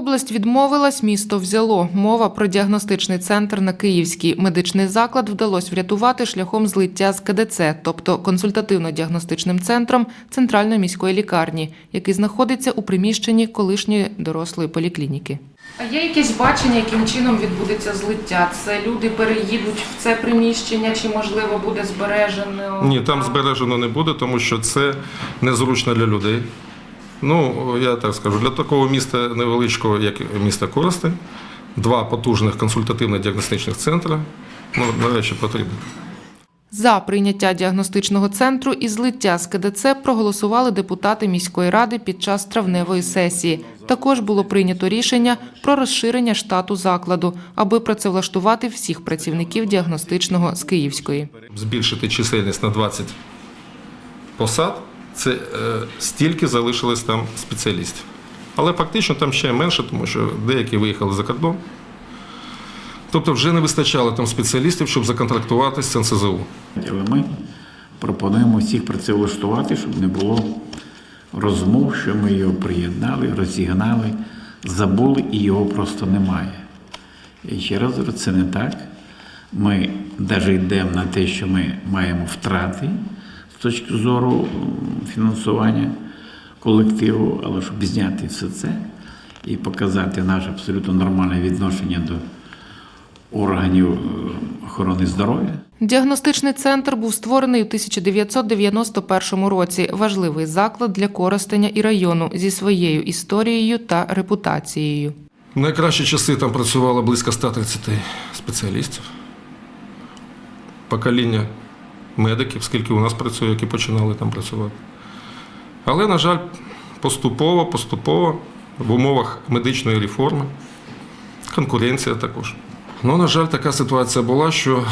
область відмовилась, місто взяло. Мова про діагностичний центр на Київській. Медичний заклад вдалося врятувати шляхом злиття з КДЦ, тобто консультативно-діагностичним центром центральної міської лікарні, який знаходиться у приміщенні колишньої дорослої поліклініки. А є якесь бачення, яким чином відбудеться злиття? Це люди переїдуть в це приміщення, чи можливо буде збережено? Ні, там збережено не буде, тому що це незручно для людей. Ну, я так скажу, для такого міста невеличкого, як місто Коростень, два потужних консультативно-діагностичних центри, ну, до речі, потрібно. За прийняття діагностичного центру і злиття з КДЦ проголосували депутати міської ради під час травневої сесії. Також було прийнято рішення про розширення штату закладу, аби працевлаштувати всіх працівників діагностичного з Київської. Збільшити чисельність на 20 посад, це е, стільки залишилось там спеціалістів. Але фактично там ще менше, тому що деякі виїхали за кордон. Тобто вже не вистачало там спеціалістів, щоб законтрактуватися з НСЗУ. Але ми пропонуємо всіх працевлаштувати, щоб не було розмов, що ми його приєднали, розігнали, забули і його просто немає. І ще раз це не так. Ми навіть йдемо на те, що ми маємо втрати з точки зору фінансування колективу, але щоб зняти все це і показати наше абсолютно нормальне відношення до органів е, охорони здоров'я. Діагностичний центр був створений у 1991 році. Важливий заклад для Коростеня і району зі своєю історією та репутацією. В найкращі часи там працювало близько 130 спеціалістів. Покоління медиків, скільки у нас працює, які починали там працювати. Але, на жаль, поступово, поступово в умовах медичної реформи, конкуренція також. Ну, на жаль, така ситуація була, що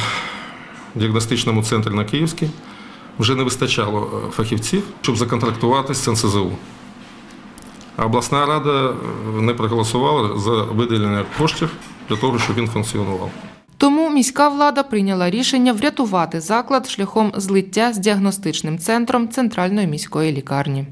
в діагностичному центрі на Київській вже не вистачало е, фахівців, щоб законтрактуватися з НСЗУ. А обласна рада е, не проголосувала за виділення коштів для того, щоб він функціонував. Міська влада прийняла рішення врятувати заклад шляхом злиття з діагностичним центром центральної міської лікарні.